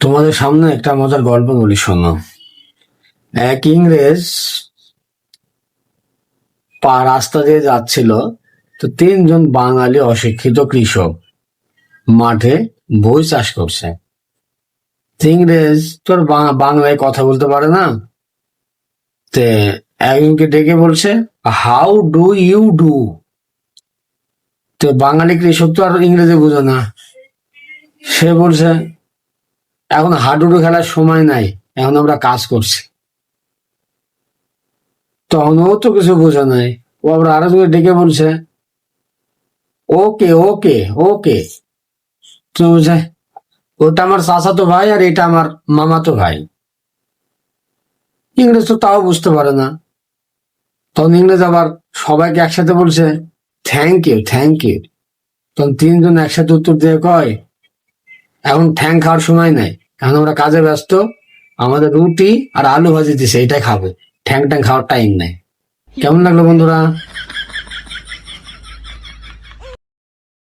তোমাদের সামনে একটা মজার গল্প বলি, শোনো। এক ইংরেজ পা রাস্তা দিয়ে যাচ্ছিল, তো তিনজন বাঙালি অশিক্ষিত কৃষক মাঠে বই চাষ করছে। ইংরেজ, তোর বাংলায় কথা বলতে পারে না? তে একজনকে ডেকে বলছে হাউ ডু ইউ ডু তো বাঙালি কৃষক তো আর ইংরেজি বুঝে না। সে বলছে এখন হাডুডু খেলার সময় নাই, এখন আমরা কাজ করছি। তখন ও তো কিছু বোঝা নাই। ও আবার আরও জনে ডেকে বলছে, ওকে ওকে ওকে। তো বলছে ওটা আমার চাচাতো ভাই আর এটা আমার মামাতো ভাই। ইংরেজ তো তাও বুঝতে পারে না। তখন ইংরেজ আবার সবাইকে একসাথে বলছে, থ্যাংক ইউ থ্যাংক ইউ। তখন তিনজন একসাথে উত্তর দিয়ে কয় এখন ঠ্যাং খাওয়ার সময় নাই। কারণ আমরা কাজে ব্যস্ত, আমাদের রুটি আর আলু ভাজি দিছে, এটাই খাবে। ঠ্যাং ট্যাং খাওয়ার টাইম নাই। কেমন লাগল বন্ধুরা?